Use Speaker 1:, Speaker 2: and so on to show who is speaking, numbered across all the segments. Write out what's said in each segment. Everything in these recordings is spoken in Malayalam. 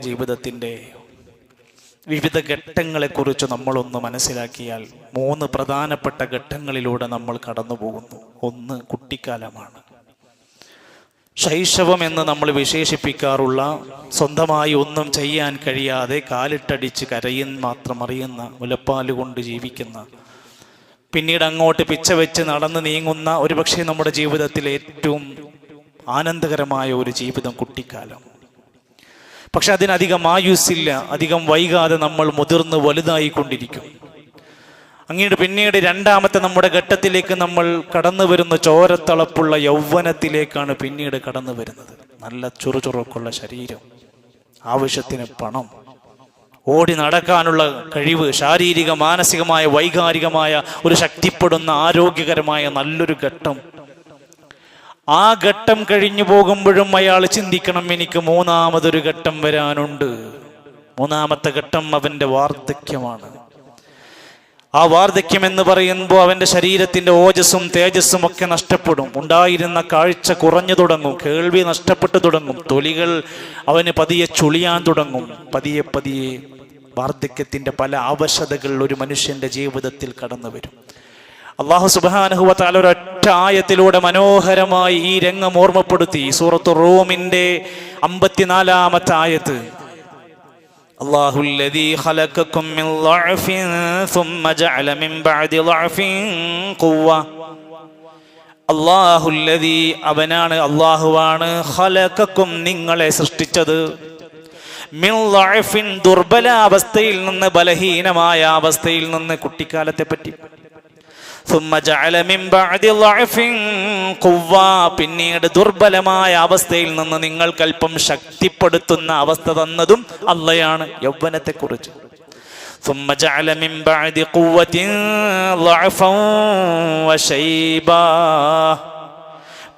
Speaker 1: ജീവിതത്തിന്റെ വിവിധ ഘട്ടങ്ങളെക്കുറിച്ച് നമ്മളൊന്ന് മനസ്സിലാക്കിയാൽ മൂന്ന് പ്രധാനപ്പെട്ട ഘട്ടങ്ങളിലൂടെ നമ്മൾ കടന്നു പോകുന്നു. ഒന്ന് കുട്ടിക്കാലമാണ്. ശൈശവം എന്ന് നമ്മൾ വിശേഷിപ്പിക്കാറുള്ള സ്വന്തമായി ഒന്നും ചെയ്യാൻ കഴിയാതെ കാലിട്ടടിച്ച് കരയിൽ മാത്രം അറിയുന്ന മുലപ്പാൽ കൊണ്ട് ജീവിക്കുന്ന പിന്നീട് അങ്ങോട്ട് പിച്ച വെച്ച് നടന്ന് നീങ്ങുന്ന ഒരുപക്ഷെ നമ്മുടെ ജീവിതത്തിൽ ഏറ്റവും ആനന്ദകരമായ ഒരു ജീവിതം കുട്ടിക്കാലം. പക്ഷെ അതിനധികം ആയുസ്സില്ല അധികം വൈകാതെ നമ്മൾ മുതിർന്ന് വലുതായിക്കൊണ്ടിരിക്കും. അങ്ങയുടെ പിന്നീട് രണ്ടാമത്തെ നമ്മുടെ ഘട്ടത്തിലേക്ക് നമ്മൾ കടന്നു വരുന്ന ചോരത്തളപ്പുള്ള യൗവനത്തിലേക്കാണ് പിന്നീട് കടന്നു വരുന്നത്. നല്ല ചുറുചുറുക്കുള്ള ശരീരം ആവശ്യത്തിന് പണം ഓടി നടക്കാനുള്ള കഴിവ് ശാരീരിക മാനസികമായ വൈകാരികമായ ഒരു ശക്തിപ്പെടുന്ന ആരോഗ്യകരമായ നല്ലൊരു ഘട്ടം ആ ഘട്ടം കഴിഞ്ഞു പോകുമ്പോഴും അയാൾ ചിന്തിക്കണം എനിക്ക് മൂന്നാമതൊരു ഘട്ടം വരാനുണ്ട്. മൂന്നാമത്തെ ഘട്ടം അവന്റെ വാർദ്ധക്യമാണ്. ആ വാർദ്ധക്യം എന്ന് പറയുമ്പോൾ അവന്റെ ശരീരത്തിന്റെ ഓജസ്സും തേജസ്സും ഒക്കെ നഷ്ടപ്പെടും. ഉണ്ടായിരുന്ന കാഴ്ച കുറഞ്ഞു തുടങ്ങും കേൾവി നഷ്ടപ്പെട്ടു തുടങ്ങും തൊലികൾ അവന് പതിയെ ചുളിയാൻ തുടങ്ങും. പതിയെ പതിയെ വാർദ്ധക്യത്തിന്റെ പല അവശതകൾ ഒരു മനുഷ്യന്റെ ജീവിതത്തിൽ കടന്നു വരും അള്ളാഹു സുബാനഹുവത്താൽ ഒരൊറ്റ ആയത്തിലൂടെ മനോഹരമായി ഈ രംഗം ഓർമ്മപ്പെടുത്തി സൂറത്ത് റൂമിന്റെ അമ്പത്തിനാലാമത്തെ ആയത്ത് الله الذي خلقكم من ضعف ثم جعل من بعد ضعف قوة അള്ളാഹുല്ലതി അവനാണ് അള്ളാഹുവാണ് ഖലഖക്കും നിങ്ങളെ സൃഷ്ടിച്ചത് മിൻ ളഅഫിൻ ദുർബലാവസ്ഥയിൽ നിന്ന് ബലഹീനമായ അവസ്ഥയിൽ നിന്ന് കുട്ടിക്കാലത്തെ പറ്റി പിന്നീട് ദുർബലമായ അവസ്ഥയിൽ നിന്ന് നിങ്ങൾക്കല്പം ശക്തിപ്പെടുത്തുന്ന അവസ്ഥ തന്നതും അള്ളയാണ് യൗവനത്തെ കുറിച്ച് ثم جعل من بعد قوة ضعفا وشيبا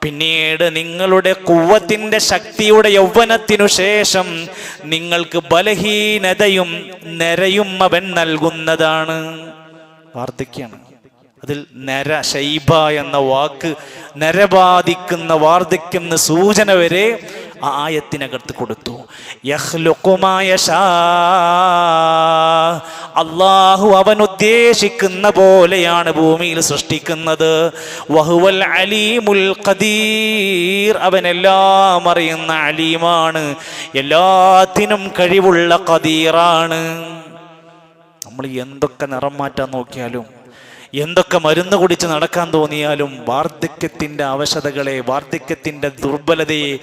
Speaker 1: പിന്നീട് നിങ്ങളുടെ കുവ്വത്തിന്റെ ശക്തിയുടെ യൗവനത്തിനു ശേഷം നിങ്ങൾക്ക് ബലഹീനതയും നിരയും അവൻ നൽകുന്നതാണ് വാർദ്ധക്യാണ് അതിൽ നര ശൈബ എന്ന വാക്ക് നരബാധിക്കുന്ന വാർദ്ധക്യം സൂചന വരെ ആയത്തിനകത്ത് കൊടുത്തു. അള്ളാഹു അവൻ ഉദ്ദേശിക്കുന്ന പോലെയാണ് ഭൂമിയിൽ സൃഷ്ടിക്കുന്നത്. വഹുവൽ അലീമുൽ ഖദീർ. അവൻ എല്ലാം അറിയുന്ന അലീമാണ്. എല്ലാത്തിനും കഴിവുള്ള ഖദീറാണ്. നമ്മൾ എന്തൊക്കെ നിറം മാറ്റാൻ നോക്കിയാലും എന്തൊക്കെ മരുന്ന് കുടിച്ച് നടക്കാൻ തോന്നിയാലും വാർദ്ധക്യത്തിന്റെ അവശതകളെ വാർദ്ധക്യത്തിന്റെ ദുർബലതയെ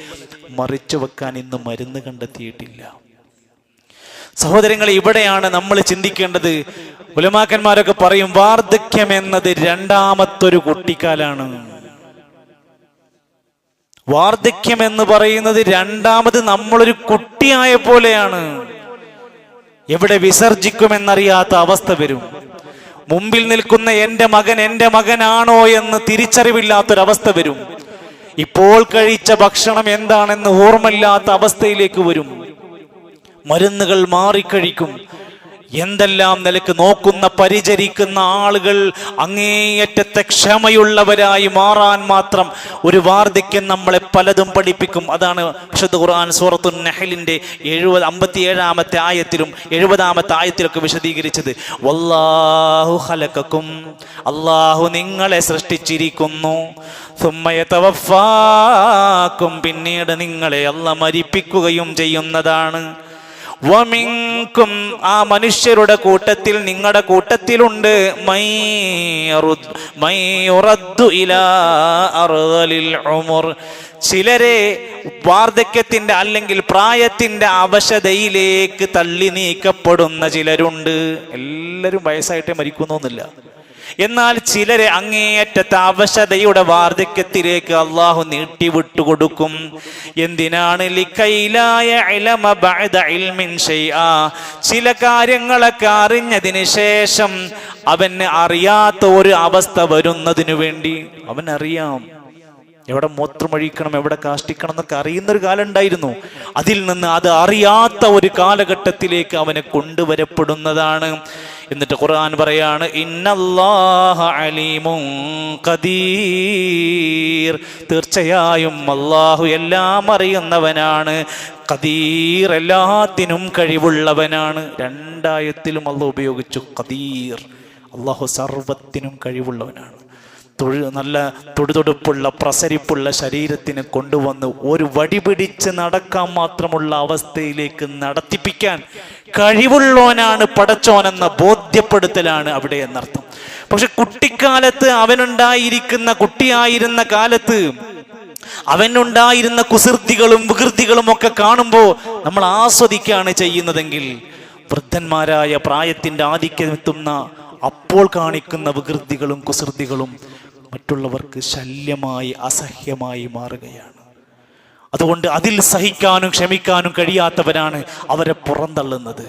Speaker 1: മറിച്ചു വെക്കാൻ ഇന്ന് മരുന്ന് കണ്ടെത്തിയിട്ടില്ല. സഹോദരങ്ങൾ ഇവിടെയാണ് നമ്മൾ ചിന്തിക്കേണ്ടത്. ഉലമാക്കന്മാരൊക്കെ പറയും വാർദ്ധക്യം എന്നത് രണ്ടാമത്തൊരു കുട്ടിക്കാലാണ്. വാർദ്ധക്യം എന്ന് പറയുന്നത് രണ്ടാമത് നമ്മളൊരു കുട്ടിയായ പോലെയാണ്. എവിടെ വിസർജിക്കുമെന്നറിയാത്ത അവസ്ഥ വരും. മുമ്പിൽ നിൽക്കുന്ന എന്റെ മകൻ എന്റെ മകനാണോ എന്ന് തിരിച്ചറിവില്ലാത്തൊരവസ്ഥ വരും. ഇപ്പോൾ കഴിച്ച ഭക്ഷണം എന്താണെന്ന് ഓർമ്മയില്ലാത്ത അവസ്ഥയിലേക്ക് വരും. മരുന്നുകൾ മാറിക്കഴിക്കും. എന്തെല്ലാം നിലയ്ക്ക് നോക്കുന്ന പരിചരിക്കുന്ന ആളുകൾ അങ്ങേയറ്റത്തെ ക്ഷമയുള്ളവരായി മാറാൻ മാത്രം ഒരു വാർദ്ധക്യം നമ്മളെ പലതും പഠിപ്പിക്കും. അതാണ് വിശുദ്ധ ഖുർആൻ സൂറത്തു നഹലിന്റെ എഴുപത് അമ്പത്തി ഏഴാമത്തെ ആയത്തിലും എഴുപതാമത്തെ ആയത്തിലൊക്കെ വിശദീകരിച്ചത്. വല്ലാഹു ഹലക്കും അള്ളാഹു നിങ്ങളെ സൃഷ്ടിച്ചിരിക്കുന്നു. സുമ്മയത്തവഫാക്കും പിന്നീട് നിങ്ങളെ അല്ല മരിപ്പിക്കുകയും ചെയ്യുന്നതാണ്. വമിങ്കും ആ മനുഷ്യരുടെ കൂട്ടത്തിൽ നിങ്ങളുടെ കൂട്ടത്തിലുണ്ട്. ചിലരെ വാർദ്ധക്യത്തിന്റെ അല്ലെങ്കിൽ പ്രായത്തിന്റെ അവശതയിലേക്ക് തള്ളി നീക്കപ്പെടുന്ന ചിലരുണ്ട്. എല്ലാവരും വയസ്സായിട്ടേ മരിക്കുന്നൊന്നുമില്ല എന്നാൽ ചിലരെ അങ്ങേയറ്റത്തെ അവശതയുടെ വാർദ്ധക്യത്തിലേക്ക് അള്ളാഹു നീട്ടി കൊടുക്കും. എന്തിനാണ്. ചില കാര്യങ്ങളൊക്കെ അറിഞ്ഞതിന് ശേഷം അവന് അറിയാത്ത ഒരു അവസ്ഥ വരുന്നതിനു വേണ്ടി. അവനറിയാം. എവിടെ മൂത്രമൊഴിക്കണം എവിടെ കാഷ്ടിക്കണം എന്നൊക്കെ അറിയുന്നൊരു കാലം ഉണ്ടായിരുന്നു അതിൽ നിന്ന് അത് അറിയാത്ത ഒരു കാലഘട്ടത്തിലേക്ക് അവനെ കൊണ്ടുവരപ്പെടുന്നതാണ്. എന്നിട്ട് ഖുർആൻ പറയാണ് തീർച്ചയായും അള്ളാഹു എല്ലാം അറിയുന്നവനാണ് കദീർ എല്ലാത്തിനും കഴിവുള്ളവനാണ്. രണ്ടായത്തിലും അള്ളാഹ് ഉപയോഗിച്ചു കദീർ അള്ളാഹു സർവത്തിനും കഴിവുള്ളവനാണ്. തൊഴു നല്ല തൊടുതൊടുപ്പുള്ള പ്രസരിപ്പുള്ള ശരീരത്തിന് കൊണ്ടുവന്ന് ഒരു വടി പിടിച്ച് നടക്കാൻ മാത്രമുള്ള അവസ്ഥയിലേക്ക് നടത്തിപ്പിക്കാൻ കഴിവുള്ളവനാണ് പടച്ചോനെന്ന ബോധ്യപ്പെടുത്തലാണ് അവിടെ എന്നർത്ഥം. പക്ഷെ കുട്ടിക്കാലത്ത് അവനുണ്ടായിരിക്കുന്ന കുട്ടിയായിരുന്ന കാലത്ത് അവനുണ്ടായിരുന്ന കുസൃതികളും വികൃതികളും ഒക്കെ കാണുമ്പോൾ നമ്മൾ ആസ്വദിക്കുകയാണ് ചെയ്യുന്നതെങ്കിൽ വൃദ്ധന്മാരായ പ്രായത്തിന്റെ ആധിക്യമെത്തുന്ന അപ്പോൾ കാണിക്കുന്ന വികൃതികളും കുസൃതികളും മറ്റുള്ളവർക്ക് ശല്യമായി അസഹ്യമായി മാറുകയാണ്. അതുകൊണ്ട് അതിൽ സഹിക്കാനും ക്ഷമിക്കാനും കഴിയാത്തവരാണ് അവരെ പുറന്തള്ളുന്നത്.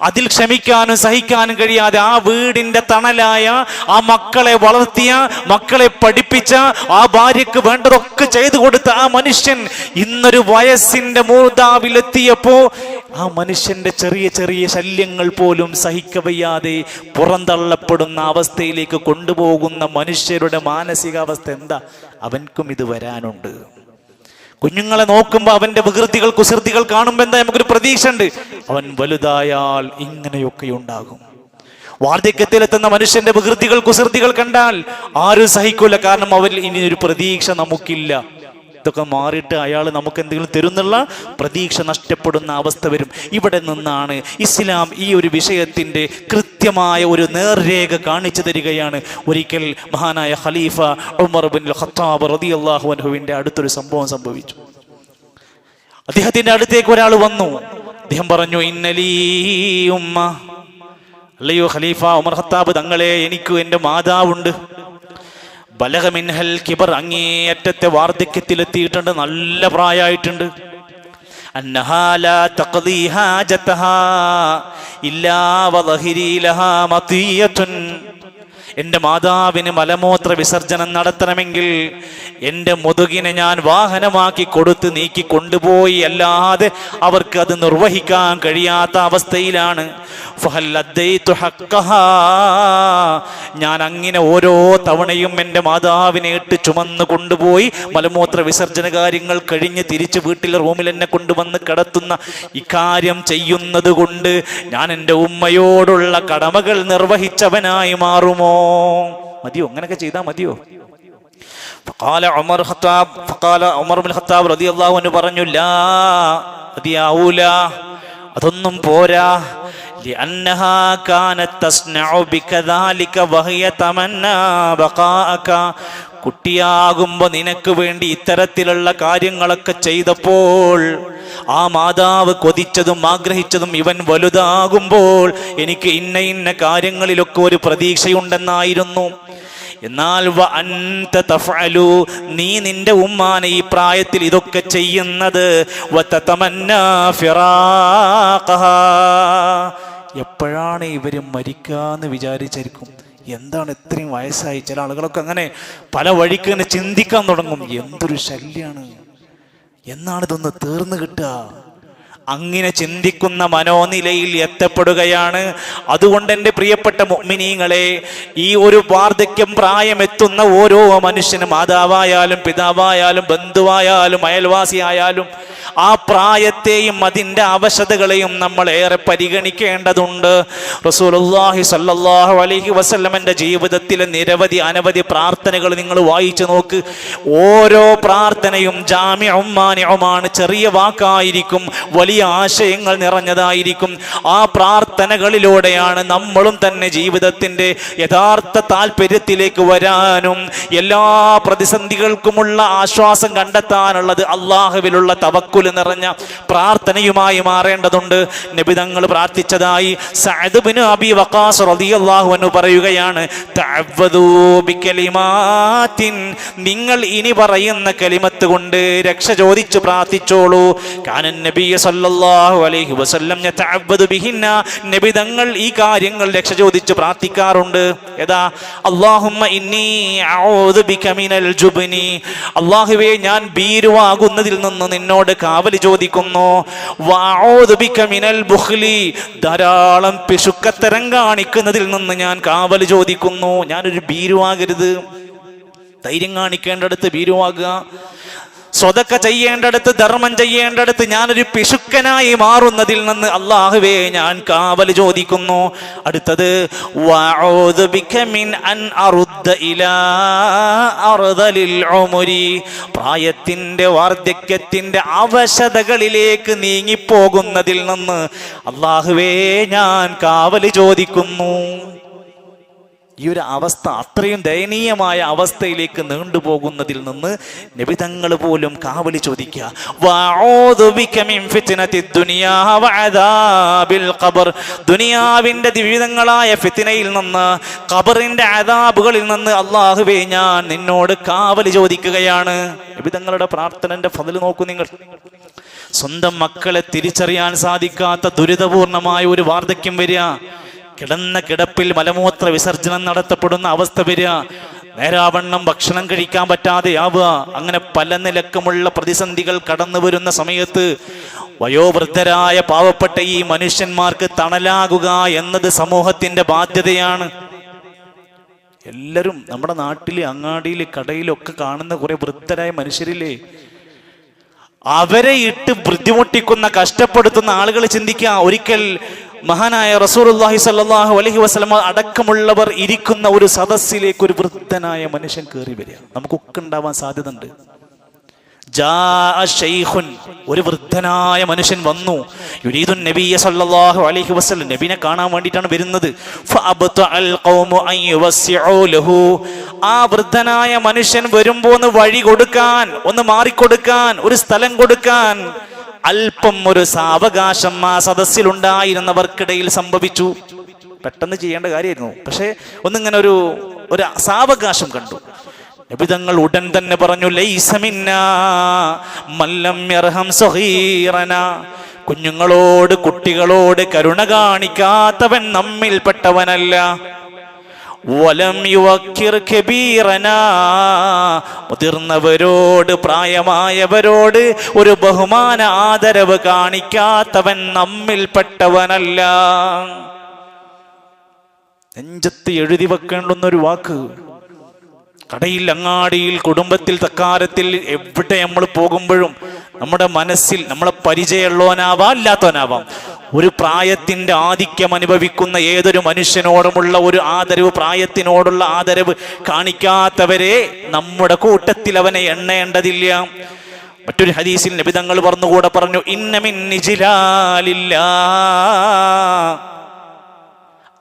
Speaker 1: അതിൽ ക്ഷമിക്കാനും സഹിക്കാനും കഴിയാതെ ആ വീടിന്റെ തണലായ ആ മക്കളെ വളർത്തിയ മക്കളെ പഠിപ്പിച്ച ആ ഭാര്യക്ക് വേണ്ടതൊക്കെ ചെയ്തു കൊടുത്ത ആ മനുഷ്യൻ ഇന്നൊരു വയസ്സിന്റെ മൂർധാവിലെത്തിയപ്പോ ആ മനുഷ്യന്റെ ചെറിയ ചെറിയ ശല്യങ്ങൾ പോലും സഹിക്കവയ്യാതെ പുറന്തള്ളപ്പെടുന്ന അവസ്ഥയിലേക്ക് കൊണ്ടുപോകുന്ന മനുഷ്യരുടെ മാനസികാവസ്ഥ എന്താ? അവൻക്കും ഇത് വരാനുണ്ട്. കുഞ്ഞുങ്ങളെ നോക്കുമ്പോൾ അവന്റെ വികൃതികൾ കുസൃതികൾ കാണുമ്പോൾ എന്താ നമുക്കൊരു പ്രതീക്ഷ ഉണ്ട് അവൻ വലുതായാൽ ഇങ്ങനെയൊക്കെ ഉണ്ടാകും. വാർദ്ധക്യത്തിലെത്തുന്ന മനുഷ്യന്റെ വികൃതികൾ കുസൃതികൾ കണ്ടാൽ ആരും സഹിക്കൂല. കാരണം അവരിൽ ഇനി ഒരു പ്രതീക്ഷ നമുക്കില്ല. ഇതൊക്കെ മാറിയിട്ട് അയാൾ നമുക്ക് എന്തെങ്കിലും തരുന്നുള്ള പ്രതീക്ഷ നഷ്ടപ്പെടുന്ന അവസ്ഥ വരും. ഇവിടെ നിന്നാണ് ഇസ്ലാം ഈ ഒരു വിഷയത്തിന്റെ കൃത്യമായ ഒരു നേർരേഖ കാണിച്ചു തരികയാണ്. ഒരിക്കൽ മഹാനായ ഖലീഫ ഉമർ ബിൻ ഖത്താബ് റളിയല്ലാഹു അൻഹുവിന്റെ അടുത്തൊരു സംഭവം സംഭവിച്ചു. അദ്ദേഹത്തിന്റെ അടുത്തേക്ക് ഒരാൾ വന്നു. അദ്ദേഹം പറഞ്ഞു ഇന്നലീ ഉമ്മ അല്ലയോ ഖലീഫ ഉമർ ഖത്താബ് തങ്ങളെ എനിക്ക് എന്റെ മാതാവുണ്ട്. ബലഹമിൻഹൽ കിബർ അങ്ങേയറ്റത്തെ വാർദ്ധക്യത്തിലെത്തിയിട്ടുണ്ട്. നല്ല പ്രായമായിട്ടുണ്ട്. ഇല്ലാ എന്റെ മാതാവിന് മലമൂത്ര വിസർജനം നടത്തണമെങ്കിൽ എന്റെ മുതുകിനെ ഞാൻ വാഹനമാക്കി കൊടുത്ത് നീക്കി കൊണ്ടുപോയി അല്ലാതെ അവർക്ക് അത് നിർവഹിക്കാൻ കഴിയാത്ത അവസ്ഥയിലാണ്. ഞാൻ അങ്ങനെ ഓരോ തവണയും എന്റെ മാതാവിനെ ഇട്ട് ചുമന്ന് കൊണ്ടുപോയി മലമൂത്ര വിസർജന കാര്യങ്ങൾ കഴിഞ്ഞ് തിരിച്ച് വീട്ടിലെ റൂമിൽ എന്നെ കൊണ്ടുവന്ന് കിടത്തുന്ന ഇക്കാര്യം ചെയ്യുന്നത് കൊണ്ട് ഞാൻ എന്റെ ഉമ്മയോടുള്ള കടമകൾ നിർവഹിച്ചവനായി മാറുമോ? മതിയോ അങ്ങനെയൊക്കെ ചെയ്താൽ മതിയോ فقال عمر خطاب فقال عمر بن الخطاب رضي الله عنه പറഞ്ഞു ലാ മതിയാവൂല അതൊന്നും പോരാ لأنها كانت تصنع بك ذلك وهي تمنى بقاءك കുട്ടിയാകുമ്പോ നിനക്ക് വേണ്ടി ഇത്തരത്തിലുള്ള കാര്യങ്ങളൊക്കെ ചെയ്തപ്പോൾ ആ മാതാവ് കൊതിച്ചതും ആഗ്രഹിച്ചതും ഇവൻ വലുതാകുമ്പോൾ എനിക്ക് ഇന്ന ഇന്ന കാര്യങ്ങളിലൊക്കെ ഒരു പ്രതീക്ഷയുണ്ടെന്നായിരുന്നു. എന്നാൽ നീ നിന്റെ ഉമ്മാനെ ഈ പ്രായത്തിൽ ഇതൊക്കെ ചെയ്യുന്നത്. എപ്പോഴാണ് ഇവർ മരിക്കാന്ന് വിചാരിച്ചായിരിക്കും എന്താണ് ഇത്രയും വയസ്സായി? ചില ആളുകളൊക്കെ അങ്ങനെ പല വഴിക്ക് ഇങ്ങനെ ചിന്തിക്കാൻ തുടങ്ങും. എന്തൊരു ശല്യാണ്? എന്നാണ് ഇതൊന്ന് തീർന്നു കിട്ടുക? അങ്ങനെ ചിന്തിക്കുന്ന മനോനിലയിൽ എത്തപ്പെടുകയാണ്. അതുകൊണ്ട് എന്റെ പ്രിയപ്പെട്ട മുഅ്മിനീങ്ങളെ ഈ ഒരു വാർദ്ധക്യം പ്രായമെത്തുന്ന ഓരോ മനുഷ്യനും മാതാവായാലും പിതാവായാലും ബന്ധുവായാലും അയൽവാസിയായാലും ആ പ്രായത്തെയും അതിന്റെ അവശതകളെയും നമ്മൾ ഏറെ പരിഗണിക്കേണ്ടതുണ്ട്. റസൂലുള്ളാഹി സല്ലാഹു അലഹി വസല്ലമന്റെ ജീവിതത്തിലെ നിരവധി അനവധി പ്രാർത്ഥനകൾ നിങ്ങൾ വായിച്ചു നോക്ക്. ഓരോ പ്രാർത്ഥനയും ജാമ്യവും ചെറിയ വാക്കായിരിക്കും വലിയ ആശയങ്ങൾ നിറഞ്ഞതായിരിക്കും. ആ പ്രാർത്ഥനകളിലൂടെയാണ് നമ്മളും തന്നെ ജീവിതത്തിന്റെ യഥാർത്ഥ താല്പര്യത്തിലേക്ക് വരാനും എല്ലാ പ്രതിസന്ധികൾക്കുമുള്ള ആശ്വാസം കണ്ടെത്താനുള്ളത് അള്ളാഹുവിലുള്ള തവക്കുൽ തവക്കുൽ നിറഞ്ഞ പ്രാർത്ഥനയുമായി മാറേണ്ടതുണ്ട്. നിബിതങ്ങൾ പ്രാർത്ഥിച്ചതായി സഅദ് ബിൻ അബി വഖാസ് റളിയല്ലാഹു അൻഹു പറയുകയാണ് ബികലിമാത്തിൻ. നിങ്ങൾ ഇനി പറയുന്ന കലിമത്ത് കൊണ്ട് രക്ഷ ചോദിച്ചു പ്രാർത്ഥിച്ചോളൂ. കാനൻ നബിയ സല്ലല്ലാഹു അലൈഹി വസല്ലം യതഅവ്വദു ബിഹിന്ന. നബി തങ്ങൾ ഈ കാര്യങ്ങൾ രക്ഷ ചോദിച്ചു പ്രാർത്ഥിക്കാറുണ്ട്. ഏതാ? അല്ലാഹുമ്മ ഇന്നി അഊദു ബിക മിനൽ ജുബ്നി. അല്ലാഹുവേ ഞാൻ ഭീരുവാകുന്നതിൽ നിന്ന് നിന്നോട് കാവലി ചോദിക്കുന്നു ധാരാളം പിശുക്കത്തരം കാണിക്കുന്നതിൽ നിന്ന് ഞാൻ കാവൽ ചോദിക്കുന്നു. ഞാനൊരു ഭീരുവാകരുത്. ധൈര്യം കാണിക്കേണ്ടടുത്ത് ഭീരുവാകുക. സ്വതക്ക ചെയ്യേണ്ടടുത്ത് ധർമ്മം ചെയ്യേണ്ടടുത്ത് ഞാനൊരു പിശുക്കനായി മാറുന്നതിൽ നിന്ന് അള്ളാഹുവേ ഞാൻ കാവൽ ചോദിക്കുന്നു. അടുത്തത് പ്രായത്തിന്റെ വാർദ്ധക്യത്തിന്റെ അവശതകളിലേക്ക് നീങ്ങിപ്പോകുന്നതിൽ നിന്ന് അള്ളാഹുവേ ഞാൻ കാവൽ ചോദിക്കുന്നു. ഈ ഒരു അവസ്ഥ അത്രയും ദയനീയമായ അവസ്ഥയിലേക്ക് നീണ്ടുപോകുന്നതിൽ നിന്ന് നിബിതങ്ങൾ പോലും കാവലി ചോദിക്കുക. ദുനിയാവിന്റെ വിവിധങ്ങളായ ഫിത്നയിൽ നിന്ന് ഖബറിന്റെ അതാബുകളിൽ നിന്ന് അള്ളാഹുവേ ഞാൻ നിന്നോട് കാവലി ചോദിക്കുകയാണ്. നിബിതങ്ങളുടെ പ്രാർത്ഥനന്റെ ഫതിൽ നോക്കൂ നിങ്ങൾ. സ്വന്തം മക്കളെ തിരിച്ചറിയാൻ സാധിക്കാത്ത ദുരിതപൂർണമായ ഒരു വാർദ്ധക്യം വരിക. കിടന്ന കിടപ്പിൽ മലമൂത്ര വിസർജനം നടത്തപ്പെടുന്ന അവസ്ഥ വരിക. നേരാവണ്ണം ഭക്ഷണം കഴിക്കാൻ പറ്റാതെയാവുക അങ്ങനെ പല നിലക്കുമുള്ള പ്രതിസന്ധികൾ കടന്നു വരുന്ന സമയത്ത് വയോവൃദ്ധരായ പാവപ്പെട്ട ഈ മനുഷ്യന്മാർക്ക് തണലാകുക എന്നത് സമൂഹത്തിന്റെ ബാധ്യതയാണ്. എല്ലാവരും നമ്മുടെ നാട്ടിൽ അങ്ങാടിയിൽ കടയിലൊക്കെ കാണുന്ന കുറെ വൃദ്ധരായ മനുഷ്യരില്ലേ? അവരെ ഇട്ട് ബുദ്ധിമുട്ടിക്കുന്ന കഷ്ടപ്പെടുത്തുന്ന ആളുകൾ ചിന്തിക്കുക ഒരിക്കൽ മഹാനായ റസൂലുള്ളാഹി സ്വല്ലല്ലാഹു അലഹി വസ്ലമ അടക്കമുള്ളവർ ഇരിക്കുന്ന ഒരു സദസ്സിലേക്ക് ഒരു വൃദ്ധനായ മനുഷ്യൻ കയറി വരിക. നമുക്കൊക്കെ ഉണ്ടാവാൻ സാധ്യത ഉണ്ട് ജാഅ ശൈഖുൻ. ഒരു വൃദ്ധനായ മനുഷ്യൻ വന്നു. യുരീദുൻ നബിയ സല്ലല്ലാഹു അലൈഹി വസല്ലം. നബിനെ കാണാൻ വേണ്ടിയിട്ടാണ് വരുന്നത്. ആ വൃദ്ധനായ മനുഷ്യൻ വരുമ്പോ ഒന്ന് വഴി കൊടുക്കാൻ ഒന്ന് മാറിക്കൊടുക്കാൻ ഒരു സ്ഥലം കൊടുക്കാൻ അല്പം ഒരു സാവകാശം ആ സദസ്സിലുണ്ടായിരുന്നവർക്കിടയിൽ സംഭവിച്ചു. പെട്ടെന്ന് ചെയ്യേണ്ട കാര്യമായിരുന്നു. പക്ഷേ ഒന്നിങ്ങനെ ഒരു ഒരു സാവകാശം കണ്ടു. നബിതങ്ങൾ ഉടൻ തന്നെ പറഞ്ഞു ലൈസമിന്ന മല്ലം യർഹം സഹീറന. കുഞ്ഞുങ്ങളോട് കുട്ടികളോട് കരുണ കാണിക്കാത്തവൻ നമ്മിൽപ്പെട്ടവനല്ല. മുതിർന്നവരോട് പ്രായമായവരോട് ഒരു ബഹുമാന ആദരവ് കാണിക്കാത്തവൻ നമ്മിൽപ്പെട്ടവനല്ല നെഞ്ചത്ത് എഴുതി വെക്കേണ്ടുന്നൊരു വാക്ക്. കടയിൽ അങ്ങാടിയിൽ കുടുംബത്തിൽ തക്കാരത്തിൽ എവിടെ നമ്മൾ പോകുമ്പോഴും നമ്മുടെ മനസ്സിൽ നമ്മളെ പരിചയമുള്ളവനാവാം അല്ലാത്തവനാവാം ഒരു പ്രായത്തിന്റെ ആധിക്യം അനുഭവിക്കുന്ന ഏതൊരു മനുഷ്യനോടുമുള്ള ഒരു ആദരവ് പ്രായത്തിനോടുള്ള ആദരവ് കാണിക്കാത്തവരെ നമ്മുടെ കൂട്ടത്തിൽ അവനെ എണ്ണേണ്ടതില്ല. മറ്റൊരു ഹദീസിൽ നബിതങ്ങൾ പറഞ്ഞുകൂടെ പറഞ്ഞു ഇന്നമിൻ നിജിലാലില്ലാ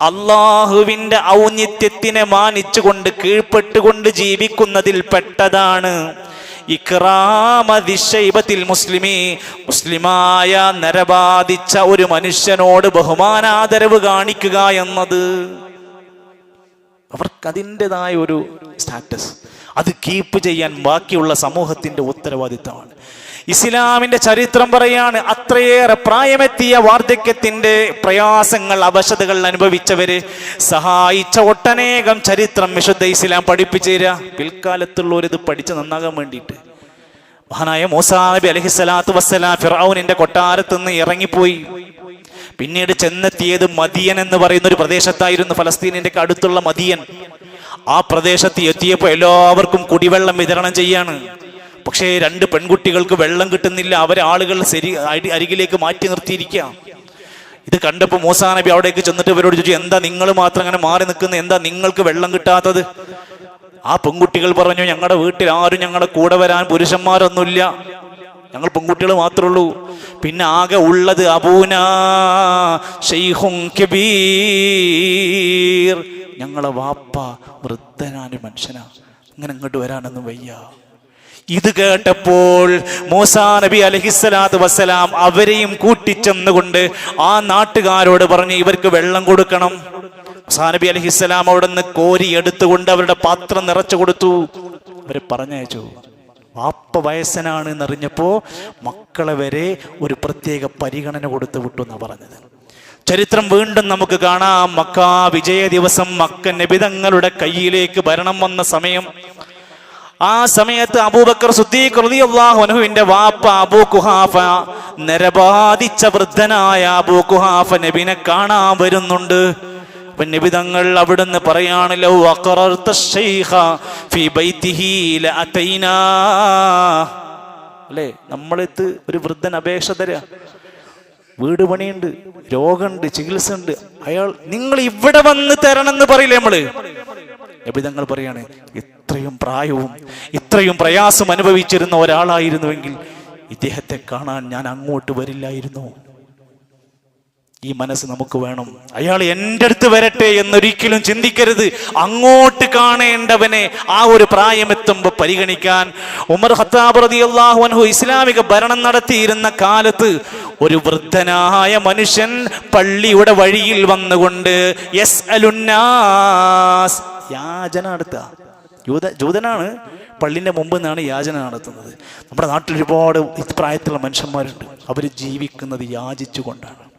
Speaker 1: അള്ളാഹുവിന്റെ ഔന്നിത്യത്തിനെ മാനിച്ചുകൊണ്ട് കീഴ്പ്പെട്ടുകൊണ്ട് ജീവിക്കുന്നതിൽ പെട്ടതാണ്. ഇക്രാമതിശൈബത്തിൽ മുസ്ലിമി മുസ്ലിമായ നരബാധിച്ച ഒരു മനുഷ്യനോട് ബഹുമാനാദരവ് കാണിക്കുക എന്നത് അവർക്ക് അതിന്റെതായ ഒരു സ്റ്റാറ്റസ്. അത് കീപ്പ് ചെയ്യാൻ ബാക്കിയുള്ള സമൂഹത്തിന്റെ ഉത്തരവാദിത്തമാണ്. ഇസ്ലാമിന്റെ ചരിത്രം പറയാണ് അത്രയേറെ പ്രായമെത്തിയ വാർദ്ധക്യത്തിന്റെ പ്രയാസങ്ങൾ അവശതകൾ അനുഭവിച്ചവര് സഹായിച്ച ഒട്ടനേകം ചരിത്രം വിശുദ്ധ ഇസ്ലാം പഠിപ്പിച്ചു തരിക പിൽക്കാലത്തുള്ളവർ ഇത് പഠിച്ച് നന്നാകാൻ വേണ്ടിയിട്ട്. മഹാനായ മൂസാ നബി അലഹിസ്സലാത്തു വസ്സലാം ഫിറൌനിന്റെ കൊട്ടാരത്ത് നിന്ന് ഇറങ്ങിപ്പോയി. പിന്നീട് ചെന്നെത്തിയത് മദിയൻ എന്ന് പറയുന്ന ഒരു പ്രദേശത്തായിരുന്നു ഫലസ്തീനിന്റെ അടുത്തുള്ള മദിയൻ. ആ പ്രദേശത്ത് എത്തിയപ്പോൾ എല്ലാവർക്കും കുടിവെള്ളം വിതരണം ചെയ്യാണ്. പക്ഷേ രണ്ട് പെൺകുട്ടികൾക്ക് വെള്ളം കിട്ടുന്നില്ല. അവരെ ആളുകൾ ശരി അരി- അരികിലേക്ക് മാറ്റി നിർത്തിയിരിക്കുക. ഇത് കണ്ടപ്പോൾ മൂസാ നബി അവിടേക്ക് ചെന്നിട്ട് ഇവരോട് ചോദിച്ചു എന്താ നിങ്ങൾ മാത്രം അങ്ങനെ മാറി നിൽക്കുന്നത് എന്താ നിങ്ങൾക്ക് വെള്ളം കിട്ടാത്തത്? ആ പെൺകുട്ടികൾ പറഞ്ഞു ഞങ്ങളുടെ വീട്ടിൽ ആരും ഞങ്ങളുടെ കൂടെ വരാൻ പുരുഷന്മാരൊന്നുമില്ല. ഞങ്ങൾ പെൺകുട്ടികൾ മാത്രമേ ഉള്ളൂ. പിന്നെ ആകെ ഉള്ളത് അബൂന ഞങ്ങളെ വാപ്പ വൃദ്ധനായ മനുഷ്യനാ. അങ്ങനെ ഇങ്ങോട്ട് വരാനൊന്നും വയ്യ. ഇത് കേട്ടപ്പോൾ മൂസാ നബി അലഹിസ്സലാത്തു വസ്സലാം അവരെയും കൂട്ടിച്ചെന്നുകൊണ്ട് ആ നാട്ടുകാരോട് പറഞ്ഞ് ഇവർക്ക് വെള്ളം കൊടുക്കണം. മൂസാ നബി അലഹിസ്സലാം അവിടെ നിന്ന് കോരി എടുത്തുകൊണ്ട് അവരുടെ പാത്രം നിറച്ചു കൊടുത്തു. അവർ പറഞ്ഞയച്ചു വാപ്പ വയസ്സനാണ് എന്നറിഞ്ഞപ്പോ മക്കളെ വരെ ഒരു പ്രത്യേക പരിഗണന കൊടുത്തു വിട്ടു എന്നാ പറഞ്ഞത്. ചരിത്രം വീണ്ടും നമുക്ക് കാണാം. മക്ക വിജയ ദിവസം മക്ക നബിതങ്ങളുടെ കയ്യിലേക്ക് ഭരണം വന്ന സമയം ആ സമയത്ത് അബൂബക്കർ സുദ്ദീഖ് വാപ്പ അബൂ കുഹാഫ നരബാധിച്ച വൃദ്ധനായ അബൂ കുഹാഫ നബിനെ കാണാൻ വരുന്നുണ്ട്. നബി തങ്ങൾ അവിടുന്ന് പറയാണ് ലൗ അഖറർത ശൈഖ ഫീ ബൈതിഹി ലഅതൈനാ അല്ലേ? നമ്മളെത്ത് ഒരു വൃദ്ധൻ അപേക്ഷ തരാ. വീട് പണിയുണ്ട് രോഗമുണ്ട് ചികിത്സ ഉണ്ട് അയാൾ നിങ്ങൾ ഇവിടെ വന്ന് തരണം എന്ന് പറയില്ലേ നമ്മൾ? നബിതങ്ങൾ പറയാണ് ഇത്രയും പ്രായവും ഇത്രയും പ്രയാസം അനുഭവിച്ചിരുന്ന ഒരാളായിരുന്നുവെങ്കിൽ ഇദ്ദേഹത്തെ കാണാൻ ഞാൻ അങ്ങോട്ട് വരില്ലായിരുന്നു. ഈ മനസ്സ് നമുക്ക് വേണം. അയാൾ എന്റെ അടുത്ത് വരട്ടെ എന്നൊരിക്കലും ചിന്തിക്കരുത്. അങ്ങോട്ട് കാണേണ്ടവനെ ആ ഒരു പ്രായമെത്തുമ്പോൾ പരിഗണിക്കാൻ. ഉമർ ഖത്താബ് റളിയല്ലാഹു അൻഹു ഇസ്ലാമിക ഭരണം നടത്തിയിരുന്ന കാലത്ത് ഒരു വൃദ്ധനായ മനുഷ്യൻ പള്ളിയുടെ വഴിയിൽ വന്നുകൊണ്ട് എസ് അലുന്നാസ് യാചന നടത്തുക. ജൂത ജൂതനാണ് പള്ളിന്റെ മുമ്പ് നിന്നാണ് യാചന നടത്തുന്നത്. നമ്മുടെ നാട്ടിൽ ഒരുപാട് പ്രായത്തിലുള്ള മനുഷ്യന്മാരുണ്ട്. അവർ ജീവിക്കുന്നത് യാചിച്ചുകൊണ്ടാണ്.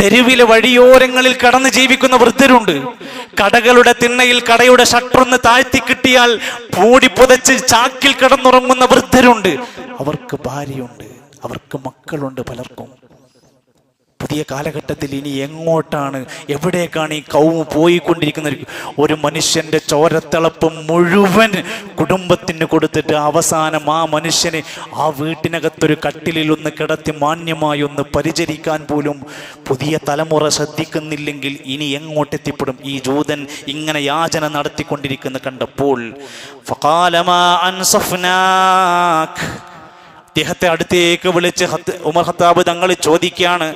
Speaker 1: തെരുവിലെ വഴിയോരങ്ങളിൽ കടന്ന് ജീവിക്കുന്ന വൃദ്ധരുണ്ട്. കടകളുടെ തിണ്ണയിൽ കടയുടെ ഷട്ടറൊന്ന് താഴ്ത്തി കിട്ടിയാൽ പൂടി പുതച്ച് ചാക്കിൽ കടന്നുറങ്ങുന്ന വൃദ്ധരുണ്ട്. അവർക്ക് ഭാര്യയുണ്ട്. അവർക്ക് മക്കളുണ്ട് പലർക്കും. പുതിയ കാലഘട്ടത്തിൽ ഇനി എങ്ങോട്ടാണ്? എവിടേക്കാണ് ഈ കൗമ പോയിക്കൊണ്ടിരിക്കുന്ന ഒരു മനുഷ്യന്റെ ചോരത്തിളപ്പ് മുഴുവൻ കുടുംബത്തിന് കൊടുത്തിട്ട് അവസാനം ആ മനുഷ്യനെ ആ വീട്ടിനകത്തൊരു കട്ടിലിൽ ഒന്ന് കിടത്തി മാന്യമായി ഒന്ന് പരിചരിക്കാൻ പോലും പുതിയ തലമുറ ശ്രദ്ധിക്കുന്നില്ലെങ്കിൽ ഇനി എങ്ങോട്ടെത്തിപ്പെടും ഈ ജൂതൻ ഇങ്ങനെ യാചന നടത്തിക്കൊണ്ടിരിക്കുന്ന കണ്ടപ്പോൾ ഫഖാലമാ അൻസഫ്നാക് അദ്ദേഹത്തെ അടുത്തേക്ക് വിളിച്ച് ഉമർ ഹത്താബ് തങ്ങൾ ചോദിക്കുകയാണ്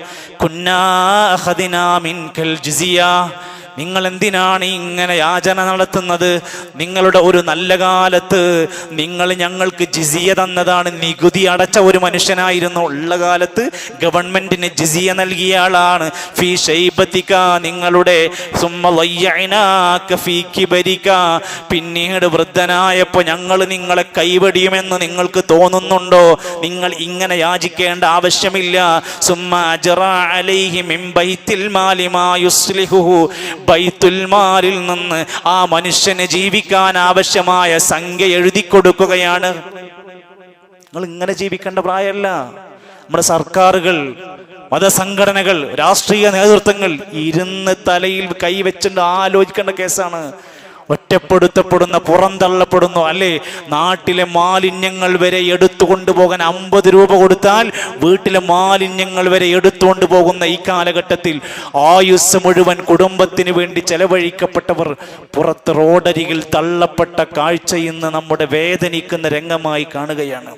Speaker 1: കുന്നാ നിങ്ങൾ എന്തിനാണ് ഇങ്ങനെ യാചന നടത്തുന്നത്? നിങ്ങളുടെ ഒരു നല്ല കാലത്ത് നിങ്ങൾ ഞങ്ങൾക്ക് ജിസിയ തന്നതാണ്. നികുതി അടച്ച ഒരു മനുഷ്യനായിരുന്നു. ഉള്ള കാലത്ത് ഗവൺമെന്റിന് ജിസിയ നൽകിയ ആളാണ്. ഫീ ഷൈബത്തിക്ക നിങ്ങളുടെ പിന്നീട് വൃദ്ധനായപ്പോൾ ഞങ്ങൾ നിങ്ങളെ കൈവടിയുമെന്ന് നിങ്ങൾക്ക് തോന്നുന്നുണ്ടോ? നിങ്ങൾ ഇങ്ങനെ യാചിക്കേണ്ട ആവശ്യമില്ല. സുമ്മ അലൈഹി ബൈത്തിൽ ബൈത്തുൽ മാലിൽ നിന്ന് ആ മനുഷ്യന് ജീവിക്കാൻ ആവശ്യമായ സംഖ്യ എഴുതി കൊടുക്കുകയാണ്. നിങ്ങൾ ഇങ്ങനെ ജീവിക്കേണ്ട പ്രായമല്ല. നമ്മുടെ സർക്കാരുകൾ മതസംഘടനകൾ രാഷ്ട്രീയ നേതൃത്വങ്ങൾ ഇരുന്ന് തലയിൽ കൈവച്ചുകൊണ്ട് ആലോചിക്കേണ്ട കേസാണ്. ഒറ്റപ്പെടുത്തപ്പെടുന്ന പുറന്തള്ളപ്പെടുന്നു. അല്ലേ? നാട്ടിലെ മാലിന്യങ്ങൾ വരെ എടുത്തുകൊണ്ട് പോകാൻ അമ്പത് രൂപ കൊടുത്താൽ വീട്ടിലെ മാലിന്യങ്ങൾ വരെ എടുത്തുകൊണ്ട് പോകുന്ന ഈ കാലഘട്ടത്തിൽ ആയുസ് മുഴുവൻ കുടുംബത്തിന് വേണ്ടി ചെലവഴിക്കപ്പെട്ടവർ പുറത്ത് റോഡരികിൽ തള്ളപ്പെട്ട കാഴ്ച ഇന്ന് നമ്മുടെ വേദനിക്കുന്ന രംഗമായി കാണുകയാണ്.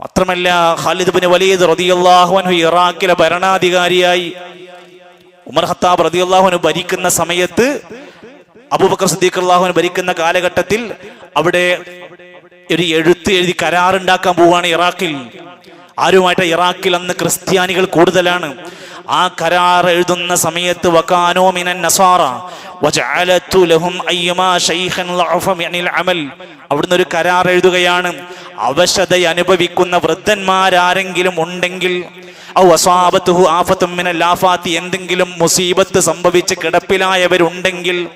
Speaker 1: മാത്രമല്ല ഖാലിദ് വലിയ അൻഹു ഇറാഖിലെ ഭരണാധികാരിയായി ഉമർ ഖത്താബ് റളിയല്ലാഹു അൻഹു ഭരിക്കുന്ന സമയത്ത് അബൂബക്കർ സിദ്ദീഖ് അള്ളാഹുവിന് ഭരിക്കുന്ന കാലഘട്ടത്തിൽ അവിടെ ഒരു എഴുത്ത് എഴുതി കരാറുണ്ടാക്കാൻ പോവുകയാണ് ഇറാഖിൽ. ആരുമായിട്ട് ഇറാഖിൽ അന്ന് ക്രിസ്ത്യാനികൾ കൂടുതലാണ്? ആ കരാർ എഴുതുന്ന സമയത്ത് വകാനോ മിനൻ നസാറ അവിടുന്ന് ഒരു കരാർ എഴുതുകയാണ്. അവശത അനുഭവിക്കുന്ന വൃദ്ധന്മാരാരെങ്കിലും ഉണ്ടെങ്കിൽ ആഫാത്തി എന്തെങ്കിലും മുസീബത്ത് സംഭവിച്ച് കിടപ്പിലായവരുണ്ടെങ്കിൽ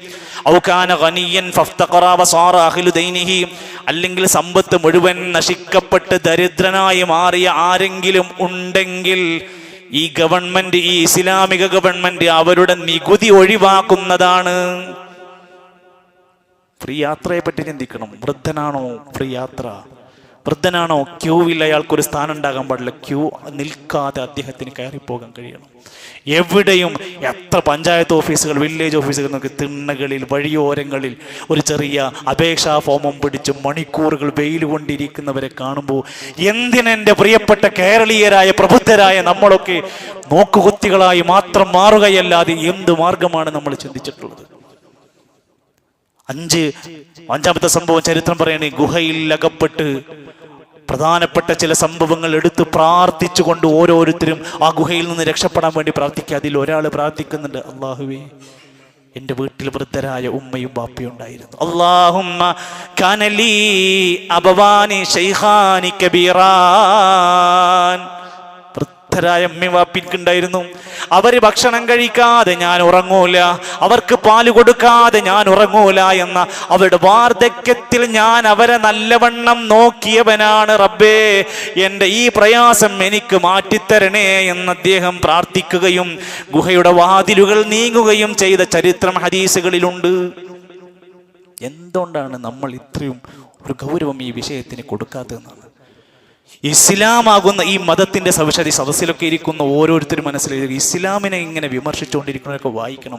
Speaker 1: അല്ലെങ്കിൽ സമ്പത്ത് മുഴുവൻ നശിക്കപ്പെട്ട് ദരിദ്രനായി മാറിയ ആരെങ്കിലും ഉണ്ടെങ്കിൽ ഈ ഗവൺമെന്റ് ഈ ഇസ്ലാമിക ഗവൺമെന്റ് അവരുടെ നികുതി ഒഴിവാക്കുന്നതാണ്. ഫ്രീ യാത്രയെ പറ്റി ചിന്തിക്കണം. വൃദ്ധനാണോ ഫ്രീ യാത്ര? വൃദ്ധനാണോ? ക്യൂവിൽ അയാൾക്കൊരു സ്ഥാനം ഉണ്ടാകാൻ പാടില്ല. ക്യൂ നിൽക്കാതെ അദ്ദേഹത്തിന് കയറിപ്പോകാൻ കഴിയണം. എവിടെയും എത്ര പഞ്ചായത്ത് ഓഫീസുകൾ വില്ലേജ് ഓഫീസുകൾ നോക്കി തിണ്ണകളിൽ വഴിയോരങ്ങളിൽ ഒരു ചെറിയ അപേക്ഷാ ഫോമും പിടിച്ച് മണിക്കൂറുകൾ വെയിൽ കൊണ്ടിരിക്കുന്നവരെ കാണുമ്പോൾ എന്തിനെന്റെ പ്രിയപ്പെട്ട കേരളീയരായ പ്രബുദ്ധരായ നമ്മളൊക്കെ നോക്കുകുത്തികളായി മാത്രം മാറുകയല്ലാതെ എന്ത് മാർഗമാണ് നമ്മൾ ചിന്തിച്ചിട്ടുള്ളത്? അഞ്ച് അഞ്ചാമത്തെ സംഭവം ചരിത്രം പറയണേ ഗുഹയിൽ അകപ്പെട്ട് പ്രധാനപ്പെട്ട ചില സംഭവങ്ങൾ എടുത്ത് പ്രാർത്ഥിച്ചുകൊണ്ട് ഓരോരുത്തരും ആ ഗുഹയിൽ നിന്ന് രക്ഷപ്പെടാൻ വേണ്ടി പ്രാർത്ഥിക്കുക. അതിൽ ഒരാൾ പ്രാർത്ഥിക്കുന്നുണ്ട് അള്ളാഹുവേ എന്റെ വീട്ടിൽ വൃദ്ധരായ ഉമ്മയും ബാപ്പയും ഉണ്ടായിരുന്നു. അള്ളാഹുമ്മ അബവാനി ഷൈഖാനി കബീറാൻ. വൃദ്ധരായ അമ്മയും വാപ്പിക്കുണ്ടായിരുന്നു. അവർ ഭക്ഷണം കഴിക്കാതെ ഞാൻ ഉറങ്ങൂല. അവർക്ക് പാൽ കൊടുക്കാതെ ഞാൻ ഉറങ്ങൂല എന്ന അവരുടെ വാർദ്ധക്യത്തിൽ ഞാൻ അവരെ നല്ലവണ്ണം നോക്കിയവനാണ് റബ്ബേ. എന്റെ ഈ പ്രയാസം എനിക്ക് മാറ്റിത്തരണേ എന്ന് അദ്ദേഹം പ്രാർത്ഥിക്കുകയും ഗുഹയുടെ വാതിലുകൾ നീങ്ങുകയും ചെയ്ത ചരിത്രം ഹദീസുകളിലുണ്ട്. എന്തുകൊണ്ടാണ് നമ്മൾ ഇത്രയും ഒരു ഗൗരവം ഈ വിഷയത്തിന് കൊടുക്കാത്തതെന്നാണ്? ഇസ്ലാമാകുന്ന ഈ മതത്തിന്റെ സവിശേഷ സദസ്സിലൊക്കെ ഇരിക്കുന്ന ഓരോരുത്തരും മനസ്സിൽ ഇസ്ലാമിനെ ഇങ്ങനെ വിമർശിച്ചുകൊണ്ടിരിക്കുന്നവരൊക്കെ വായിക്കണം.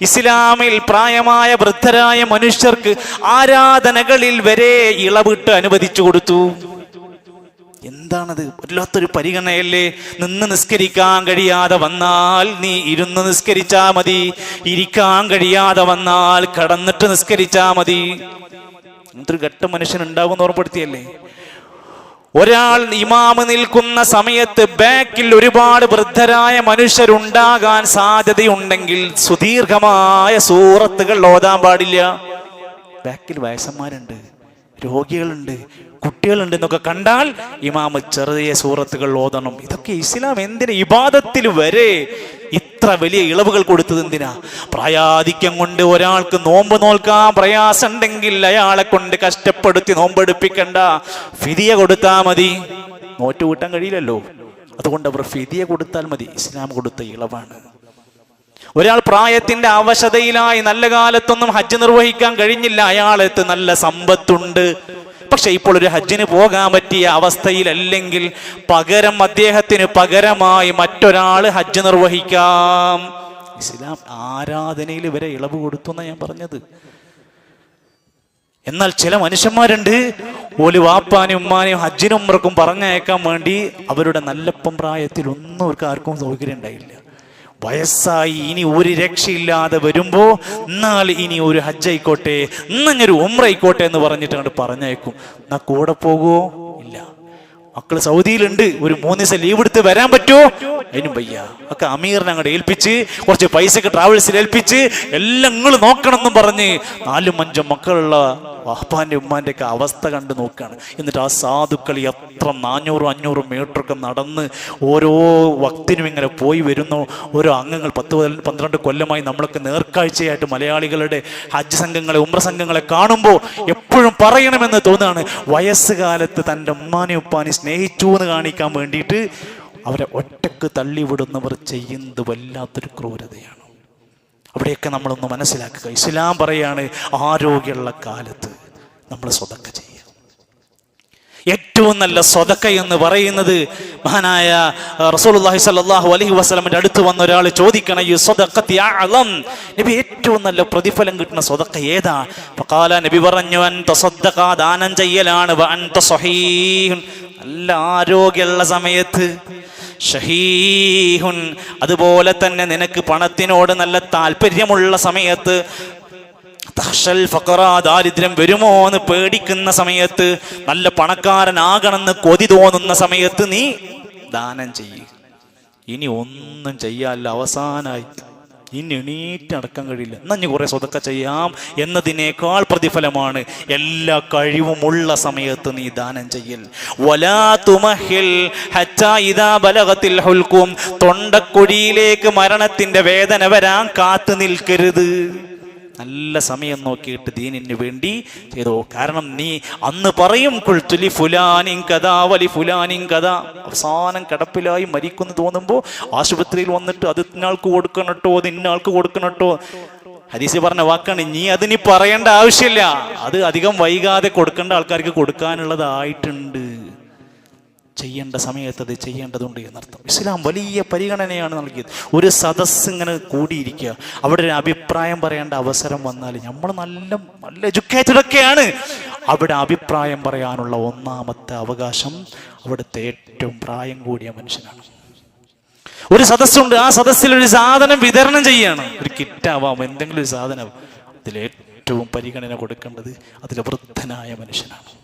Speaker 1: ഇസ്ലാമിൽ പ്രായമായ വൃദ്ധരായ മനുഷ്യർക്ക് ആരാധനകളിൽ വരെ ഇളവിട്ട് അനുവദിച്ചു കൊടുത്തു. എന്താണത്? വല്ലാത്തൊരു പരിഗണനയല്ലേ? നിന്ന് നിസ്കരിക്കാൻ കഴിയാതെ വന്നാൽ നീ ഇരുന്ന് നിസ്കരിച്ചാ മതി. ഇരിക്കാൻ കഴിയാതെ വന്നാൽ കടന്നിട്ട് നിസ്കരിച്ചാ മതി. ഒരു ഘട്ടം മനുഷ്യൻ ഉണ്ടാകുമെന്ന് ഓർമ്മപ്പെടുത്തിയല്ലേ? ഒരാൾ ഇമാമ് നിൽക്കുന്ന സമയത്ത് ബാക്കിൽ ഒരുപാട് വൃദ്ധരായ മനുഷ്യരുണ്ടാകാൻ സാധ്യതയുണ്ടെങ്കിൽ സുദീർഘമായ സൂറത്തുകൾ ഓതാൻ പാടില്ല. ബാക്കിൽ വയസ്സന്മാരുണ്ട് രോഗികളുണ്ട് കുട്ടികളുണ്ട് എന്നൊക്കെ കണ്ടാൽ ഇമാമ് ചെറിയ സൂറത്തുകൾ ഓതണം. ഇതൊക്കെ ഇസ്ലാം എന്തിനാ ഇബാദത്തിൽ വരെ ഇത്ര വലിയ ഇളവുകൾ കൊടുത്തത് എന്തിനാ? പ്രായാധിക്യം കൊണ്ട് ഒരാൾക്ക് നോമ്പ് നോൽക്കാൻ പ്രയാസമുണ്ടെങ്കിൽ അയാളെ കൊണ്ട് കഷ്ടപ്പെടുത്തി നോമ്പെടുപ്പിക്കണ്ട. ഫിദിയ കൊടുത്താൽ മതി. നോറ്റ് കൂട്ടാൻ കഴിയില്ലല്ലോ. അതുകൊണ്ട് അവർ ഫിദിയ കൊടുത്താൽ മതി. ഇസ്ലാം കൊടുത്ത ഇളവാണ്. ഒരാൾ പ്രായത്തിന്റെ അവശതയിലായി നല്ല കാലത്തൊന്നും ഹജ്ജ് നിർവഹിക്കാൻ കഴിഞ്ഞില്ല. അയാളെത്ത് നല്ല സമ്പത്തുണ്ട്. പക്ഷെ ഇപ്പോൾ ഒരു ഹജ്ജിന് പോകാൻ പറ്റിയ അവസ്ഥയിലല്ലെങ്കിൽ പകരം അദ്ദേഹത്തിന് പകരമായി മറ്റൊരാൾ ഹജ്ജ് നിർവഹിക്കാം. ഇസ്ലാം ആരാധനയിൽ വരെ ഇളവ് കൊടുത്തു എന്നാണ് ഞാൻ പറഞ്ഞത്. എന്നാൽ ചില മനുഷ്യന്മാരുണ്ട് ഓൽ വാപ്പാനും ഉമ്മാനെയും ഹജ്ജിനും ഉമ്മർക്കും പറഞ്ഞയക്കാൻ വേണ്ടി അവരുടെ നല്ലപ്പം പ്രായത്തിൽ ഒന്നും അവർക്ക് ആർക്കും സൗകര്യം ഉണ്ടായില്ല. വയസ്സായി ഇനി ഒരു രക്ഷയില്ലാതെ വരുമ്പോ എന്നാൽ ഇനി ഒരു ഹജ്ജ് ഹജ്ജായിക്കോട്ടെ ഇന്നൊരു ഉമ്രയിക്കോട്ടെ എന്ന് പറഞ്ഞിട്ട് അങ്ങോട്ട് പറഞ്ഞയക്കും. എന്നാ കൂടെ പോകുമോ ഇല്ല. മക്കൾ സൗദിയിലുണ്ട് ഒരു മൂന്ന് ദിവസം ലീവ് എടുത്ത് വരാൻ പറ്റുമോ? അതിനും വയ്യ. ഒക്കെ അമീറിനെ അങ്ങോട്ട് ഏൽപ്പിച്ച് കുറച്ച് പൈസക്ക് ട്രാവൽസിൽ ഏൽപ്പിച്ച് എല്ലാം നിങ്ങൾ നോക്കണം എന്നും പറഞ്ഞ് നാലും അഞ്ചും മക്കളുള്ള വാപ്പാന്റെ ഉമ്മാന്റെയൊക്കെ അവസ്ഥ കണ്ട് നോക്കുകയാണ്. എന്നിട്ട് ആ സാധുക്കൾ എത്ര നാനൂറും അഞ്ഞൂറും മീറ്ററൊക്കെ നടന്ന് ഓരോ വക്തിനും ഇങ്ങനെ പോയി വരുന്നു ഓരോ അംഗങ്ങൾ പത്ത് പന്ത്രണ്ട് കൊല്ലമായി നമ്മളൊക്കെ നേർക്കാഴ്ചയായിട്ട് മലയാളികളുടെ ഹജ്ജ് സംഘങ്ങളെ ഉമ്ര സംഘങ്ങളെ കാണുമ്പോൾ എപ്പോഴും പറയണമെന്ന് തോന്നുകയാണ്. വയസ്സുകാലത്ത് തന്റെ ഉമ്മാനെ ഉപ്പാനെ സ്നേഹിച്ചു എന്ന് കാണിക്കാൻ വേണ്ടിയിട്ട് അവരെ ഒറ്റയ്ക്ക് തള്ളിവിടുന്നവർ ചെയ്യുന്നത് വല്ലാത്തൊരു ക്രൂരതയാണ്. അവിടെയൊക്കെ നമ്മളൊന്ന് മനസ്സിലാക്കുക. ഇസ്ലാം പറയാണ് ആരോഗ്യമുള്ള കാലത്ത് നമ്മൾ സ്വതക്ക ചെയ്യുക ഏറ്റവും നല്ല സ്വതക്ക എന്ന് പറയുന്നത് മഹാനായ റസൂലുള്ളാഹി സ്വല്ലല്ലാഹു അലൈഹി വസല്ലമയുടെ അടുത്ത് വന്ന ഒരാൾ ചോദിക്കണം ഈ സ്വതക്കത്തി അഅലം? നബി ഏറ്റവും നല്ല പ്രതിഫലം കിട്ടുന്ന സ്വതക്ക ഏതാ? ഫഖാല നബി പറഞ്ഞു അൻ ദാനം ചെയ്യലാണ് വ അൻത നല്ല ആരോഗ്യമുള്ള സമയത്ത് ഷഹീഹുൻ അതുപോലെ തന്നെ നിനക്ക് പണത്തിനോട് നല്ല താല്പര്യമുള്ള സമയത്ത് ദാരിദ്ര്യം വരുമോ എന്ന് പേടിക്കുന്ന സമയത്ത് നല്ല പണക്കാരനാകണമെന്ന് കൊതി തോന്നുന്ന സമയത്ത് നീ ദാനം ചെയ്യ്. ഇനി ഒന്നും ചെയ്യാല്ല അവസാനായി. ഇനി എണീറ്റ് അടക്കം കഴിയില്ല. ഇനി കുറെ സ്വതക്ക ചെയ്യാം എന്നതിനേക്കാൾ പ്രതിഫലമാണ് എല്ലാ കഴിവുമുള്ള സമയത്ത് നീ ദാനം ചെയ്യൽ. വലാ തുമഹിൽ തൊണ്ടക്കുഴിയിലേക്ക് മരണത്തിന്റെ വേദന വരാൻ കാത്തു നിൽക്കരുത്. നല്ല സമയം നോക്കിയിട്ട് ദീനിന് വേണ്ടി ചെയ്തോ. കാരണം നീ അന്ന് പറയും കുൾത്തുലി ഫുലാനിൻ കഥാ വലി ഫുലാനിൻ കഥ അവസാനം കിടപ്പിലായി മരിക്കുന്നു തോന്നുമ്പോൾ ആശുപത്രിയിൽ വന്നിട്ട് അത് ഇന്നാൾക്ക് കൊടുക്കണട്ടോ അത് ഇന്നാൾക്ക് കൊടുക്കണട്ടോ. ഹരീസി പറഞ്ഞ വാക്കാണ് നീ അതിനി പറയേണ്ട ആവശ്യമില്ല. അത് അധികം വൈകാതെ കൊടുക്കേണ്ട ആൾക്കാർക്ക് കൊടുക്കാനുള്ളതായിട്ടുണ്ട്. ചെയ്യേണ്ട സമയത്ത് അത് ചെയ്യേണ്ടതുണ്ട് എന്നർത്ഥം. ഇസ്ലാം വലിയ പരിഗണനയാണ് നൽകിയത്. ഒരു സദസ്സ് ഇങ്ങനെ കൂടിയിരിക്കുക. അവിടെ ഒരു അഭിപ്രായം പറയേണ്ട അവസരം വന്നാൽ നമ്മൾ നല്ല നല്ല എഡ്യൂക്കേറ്റഡ് ഒക്കെയാണ്. അവിടെ അഭിപ്രായം പറയാനുള്ള ഒന്നാമത്തെ അവകാശം അവിടുത്തെ ഏറ്റവും പ്രായം കൂടിയ മനുഷ്യനാണ്. ഒരു സദസ്സുണ്ട്. ആ സദസ്സിൽ ഒരു സാധനം വിതരണം ചെയ്യാണ്. ഒരു കിറ്റാവാം എന്തെങ്കിലും ഒരു സാധനം. അതിൽ ഏറ്റവും പരിഗണന കൊടുക്കേണ്ടത് അതിലെ വൃദ്ധനായ മനുഷ്യനാണ്.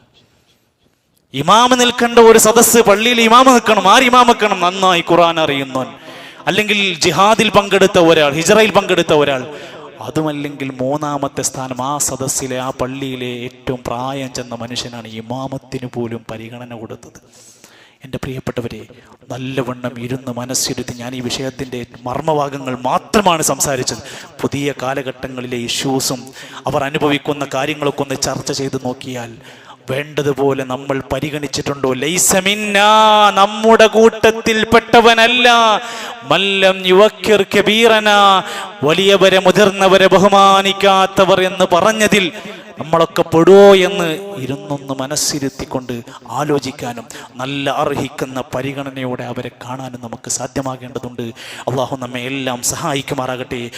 Speaker 1: ഇമാമ് നിൽക്കേണ്ട ഒരു സദസ്സ് പള്ളിയിൽ ഇമാമ് നിൽക്കണം ആര് ഇമാം നിൽക്കണം? നന്നായി ഖുറാൻ അറിയുന്നവൻ. അല്ലെങ്കിൽ ജിഹാദിൽ പങ്കെടുത്ത ഒരാൾ ഹിജറയിൽ പങ്കെടുത്ത ഒരാൾ. അതുമല്ലെങ്കിൽ മൂന്നാമത്തെ സ്ഥാനം ആ സദസ്സിലെ ആ പള്ളിയിലെ ഏറ്റവും പ്രായം ചെന്ന മനുഷ്യനാണ് ഇമാമത്തിന് പോലും പരിഗണന കൊടുത്തത്. എന്റെ പ്രിയപ്പെട്ടവരെ നല്ലവണ്ണം ഇരുന്ന് മനസ്സിരുത്തി ഞാൻ ഈ വിഷയത്തിന്റെ മർമ്മഭാഗങ്ങൾ മാത്രമാണ് സംസാരിച്ചത്. പുതിയ കാലഘട്ടങ്ങളിലെ ഇഷ്യൂസും അവർ അനുഭവിക്കുന്ന കാര്യങ്ങളൊക്കെ ഒന്ന് ചർച്ച ചെയ്ത് നോക്കിയാൽ വേണ്ടതുപോലെ നമ്മൾ പരിഗണിച്ചിട്ടുണ്ടോ? ലൈസമിന്ന നമ്മുടെ കൂട്ടത്തിൽപ്പെട്ടവനല്ല. മല്ലം യുവക്കിർ കബീറന വലിയവരെ മുതിർന്നവരെ ബഹുമാനിക്കാത്തവർ എന്ന് പറഞ്ഞതിൽ നമ്മളൊക്കെ പെടുവോ എന്ന് ഇരുന്നൊന്ന് മനസ്സിരുത്തിക്കൊണ്ട് ആലോചിക്കാനും നല്ല അർഹിക്കുന്ന പരിഗണനയോടെ അവരെ കാണാനും നമുക്ക് സാധ്യമാകേണ്ടതുണ്ട്. അള്ളാഹു നമ്മെ എല്ലാം സഹായിക്കുമാറാകട്ടെ.